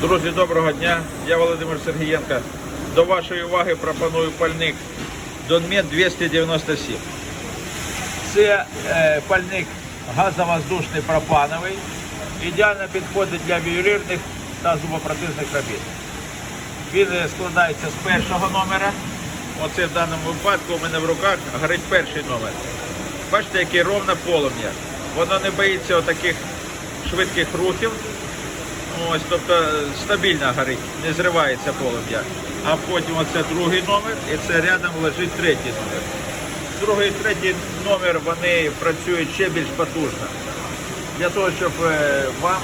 Друзі, доброго дня. Я Володимир Сергієнко. До вашої уваги пропоную пальник Донмет 297. Це е, пальник газовоздушний пропановий. Ідеально підходить для ювелірних та зубопротезних робіт. Він е, складається з першого номера. Оце в даному випадку у мене в руках горить перший номер. Бачите, яке ровне полум'я. Воно не боїться отаких швидких рухів. Ось, тобто е, стабільно горить, не зривається полум'я. А потім оце другий номер і це рядом лежить третій номер. Другий третій номер вони працюють ще більш потужно. Для того, щоб е, вам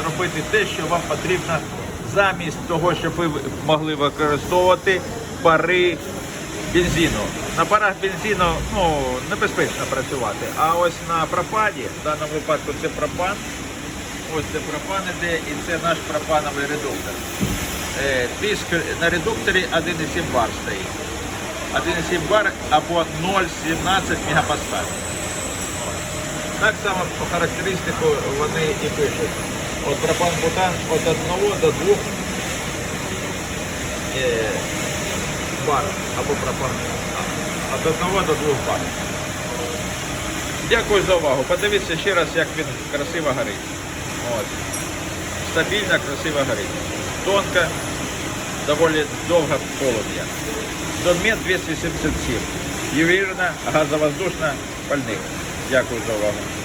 зробити те, що вам потрібно замість того, щоб ви могли використовувати пари бензину. На парах бензину ну, небезпечно працювати. А ось на пропаді, в даному випадку це пропан, Ось це пропан іде і це наш пропановий редуктор. Е, Тиск на редукторі 1,7 бар стоїть. 1,7 бар або 0,17 мегапаскаль. Так само по характеристику вони і пишуть. От пропан-бутан від 1 до 2 е, бар або пропан. Від 1 до 2 бар. Дякую за увагу. Подивіться ще раз, як він красиво горить. От. Стабільно, красиво горить. Тонко, доволі довго полум'я. Донмет 277. Ювелірна, газовоздушна пальник. Дякую за увагу.